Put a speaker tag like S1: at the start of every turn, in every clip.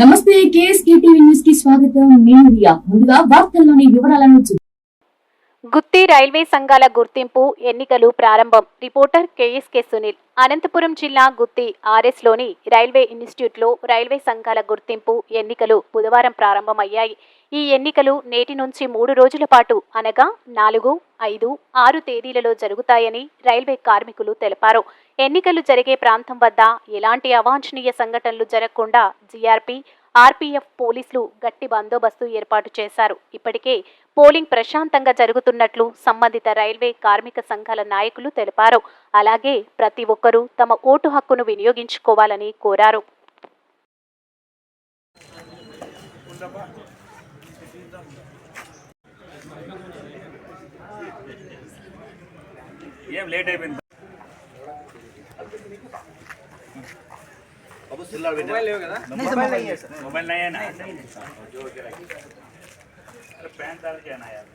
S1: నమస్తే KSK TV న్యూస్కి స్వాగతం. నేను రియా. ముందుగా వార్తల్లోని వివరాలను
S2: గుత్తి రైల్వే సంఘాల గుర్తింపు ఎన్నికలు ప్రారంభం. Reporter KSK Sunil. అనంతపురం జిల్లా గుత్తి ఆర్ఎస్లోని రైల్వే ఇన్స్టిట్యూట్లో రైల్వే సంఘాల గుర్తింపు ఎన్నికలు బుధవారం ప్రారంభమయ్యాయి. ఈ ఎన్నికలు నేటి నుంచి మూడు రోజుల పాటు అనగా నాలుగు ఐదు ఆరు తేదీలలో జరుగుతాయని రైల్వే కార్మికులు తెలిపారు. ఎన్నికలు జరిగే ప్రాంతం వద్ద ఎలాంటి అవాంఛనీయ సంఘటనలు జరగకుండా జీఆర్పీ ఆర్పీఎఫ్ పోలీసులు గట్టి బందోబస్తు ఏర్పాటు చేశారు. ఇప్పటికే పోలింగ్ ప్రశాంతంగా జరుగుతున్నట్లు సంబంధిత రైల్వే కార్మిక సంఘాల నాయకులు తెలిపారు. అలాగే ప్రతి ఒక్కరూ తమ ఓటు హక్కును వినియోగించుకోవాలని కోరారు.
S3: ఏం లేట్ అయిపోయింది मोबाइल नहीं है ना अरे पैन डाल के आना यार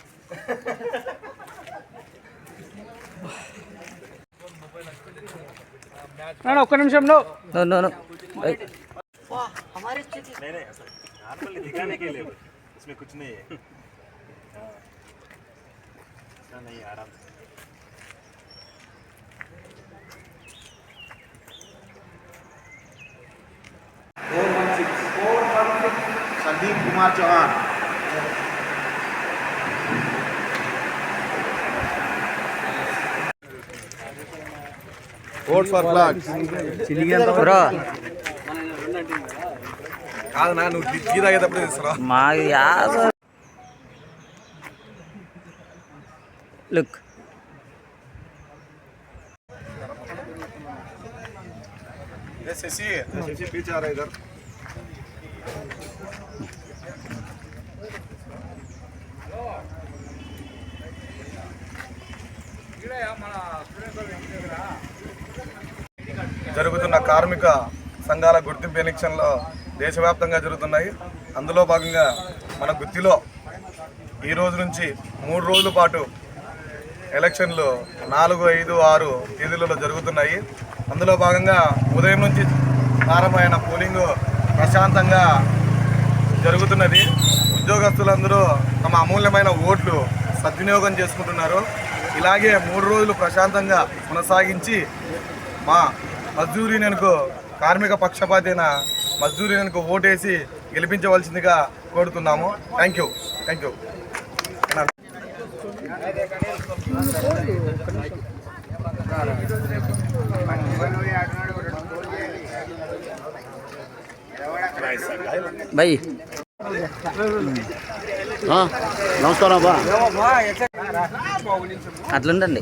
S4: అన్న ఒక్క నిమిషంలో
S5: No, no, no. Hey.
S3: नहीं इसमें कुछ नहीं है। इतना नहीं आराम से।
S6: Sandeep Kumar Chauhan. Vote for flags.
S5: Bro,
S6: కాదనా నువ్వు తీసుకురా
S5: మా లుక్.
S6: జరుగుతున్న కార్మిక సంఘాల గుర్తింపు ఎలక్షన్లో దేశవ్యాప్తంగా జరుగుతున్నాయి. అందులో భాగంగా మన గుత్తిలో ఈ రోజు నుంచి మూడు రోజుల పాటు ఎలక్షన్లు నాలుగు ఐదు ఆరు తేదీలలో జరుగుతున్నాయి. అందులో భాగంగా ఉదయం నుంచి ప్రారంభమైన పోలింగ్ ప్రశాంతంగా జరుగుతున్నది. ఉద్యోగస్తులందరూ తమ అమూల్యమైన ఓట్లు సద్వినియోగం చేసుకుంటున్నారు. ఇలాగే మూడు రోజులు ప్రశాంతంగా కొనసాగించి మా మజ్దూర్ యూనియన్కు కార్మిక పక్షపాతైన మజ్దూర్ యూనియన్కు ఓటేసి గెలిపించవలసిందిగా కోరుతున్నాము. Thank you thank you
S5: bye.
S6: నమస్కారం బా
S5: అట్లుండండి.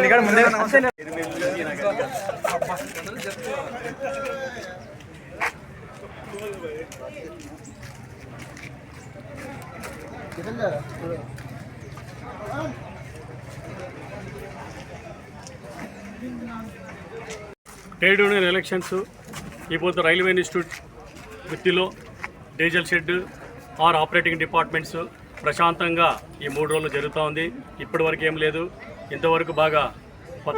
S4: ఇక్కడ ముందే
S7: ట్రేడ్ యూనియన్ ఎలక్షన్స్ ఇప్పుడు రైల్వే ఇన్స్టిట్యూట్ వృత్తిలో diesel shed or operating departments ప్రశాంతంగా ఈ మూడు రోజులు జరుగుతూ ఉంది. ఇప్పటి వరకు ఏం లేదు. ఇంతవరకు బాగా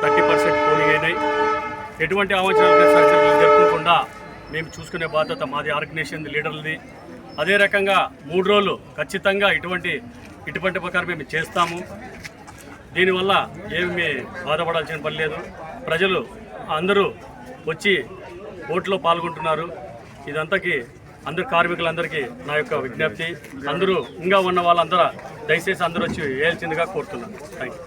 S7: థర్టీ పర్సెంట్ పోలింగ్ అయినాయి. ఎటువంటి ఆలోచనలు జరుపుకోకుండా మేము చూసుకునే బాధ్యత మాది ఆర్గనైజేషన్ లీడర్లది. అదే రకంగా మూడు రోజులు ఖచ్చితంగా ఇటువంటి ఇటువంటి ప్రకారం మేము చేస్తాము. దీనివల్ల ఏమి బాధపడాల్సిన పని లేదు. ప్రజలు అందరూ వచ్చి ఓట్లో పాల్గొంటున్నారు. ఇదంతకి అందరు కార్మికులందరికీ నా యొక్క విజ్ఞప్తి. అందరూ ఇంకా ఉన్న వాళ్ళందరూ దయచేసి అందరూ వచ్చి వేయాల్సిందిగా కోరుతున్నాను. Thank you